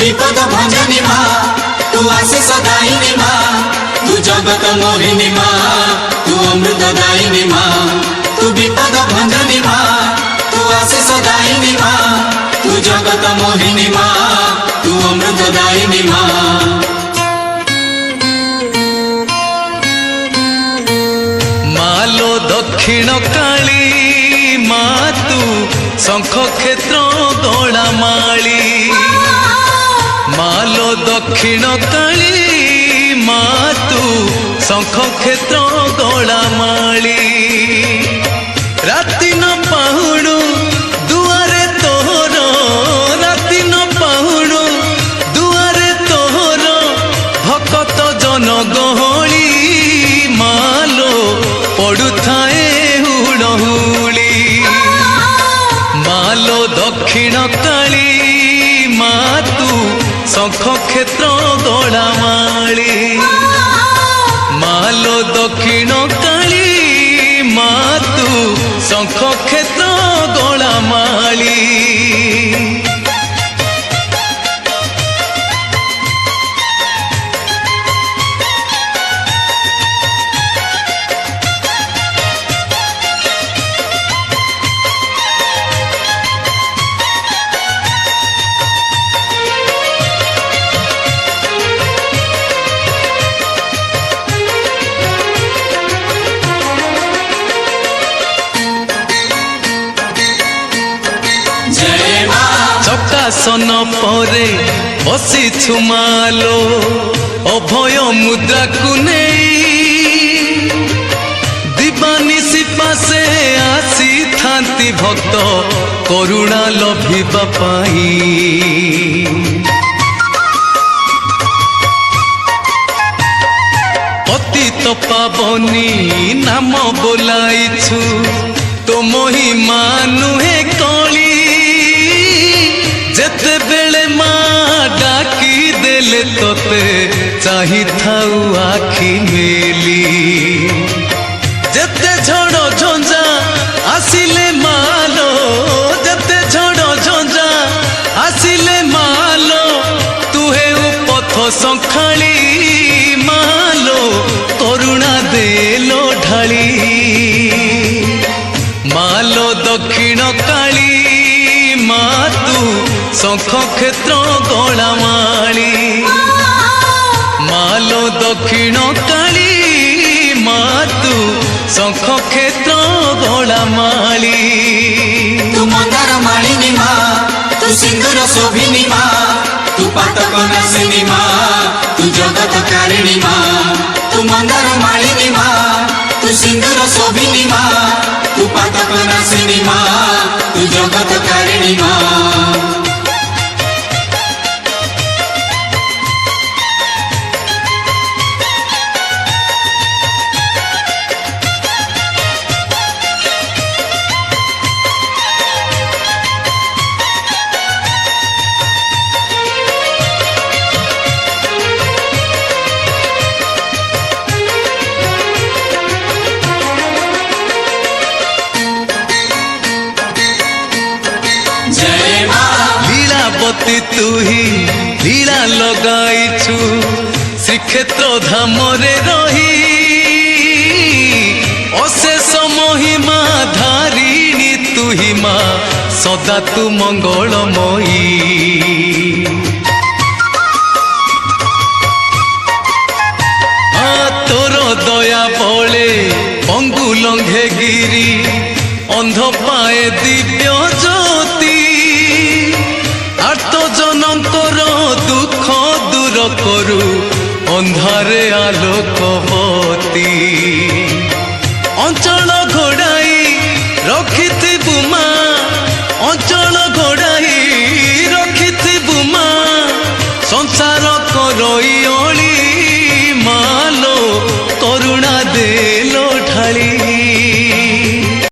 विपद भंगनी तू आसे सदाई तू जगत मोहिनी तू अमृत दाई तू विपद भंगनी तू आसे सदाई तू अमृत दाई दक्षिण काली तू शंख क्षेत्र दोला माली দক্ষিণ কালী মা তু শঙ্খ ক্ষেত্র গলামালী রাত ଶଙ୍ଖକ୍ଷେତ୍ର ଦୋଳାମାଳି ମାଲ ଦକ୍ଷିଣ କାଳୀ ମା ତୁ ଶଙ୍ଖକ୍ଷେତ୍ର আসন পরে বসি ছুমালো অভয় মুদ্রাকু নেই দিবানিশি পাশে আসিথাନ୍ତି ভক্ত করুণা লভিবা পাই অতীত পাবনি নাম বোলাইছু তো মহিমা নুহে ତତେ ଚାହିଁଥାଉ ଆଖି ମେଲି ଯେତେ ଝଡ଼ ଝଞ୍ଜା ଆସିଲେ ମାଲ ଯେତେ ଝଡ଼ ଝଞ୍ଜା ଆସିଲେ ମାଲ ତୁ ହେଉ ପଥ ସଂଖାଳି ମାଲ କରୁଣା ଦେଲ ଢାଳି ମାଲ ଦକ୍ଷିଣ କାଳୀ ମା ତୁ শঙ্খ ক্ষেত্র গলামালি মালো দক্ষিণ কালী মাতু শঙ্খ ক্ষেত্র গলামালি তু মন্দার মালিনী মা তু সিন্দুর শোভিনী মা তু পাতক নাসিনী মা তু জগত কারিণী মা তু মন্দার মালিনী মা তুহি হীরা লগাইছু শ্রীক্ষেত্র ধামরে রহি অশেষ মহিমা ধারিণী তুহি মা সদা তু মঙ্গলময়ী তোর দয়া বলে অঙ্গুলঙ্ঘে গিরি অন্ধ পায়ে দিল ଅନ୍ଧାରେ ଆଲୋକବତୀ ଅଞ୍ଚଳ ଘୋଡ଼ାଇ ରଖିଥିବୁ ମା ଅଞ୍ଚଳ ଘୋଡ଼ାଇ ରଖିଥିବୁ ମା ସଂସାର କରଇ ଅଳି ମାଲୋ କରୁଣା ଦେଲ ଢାଳି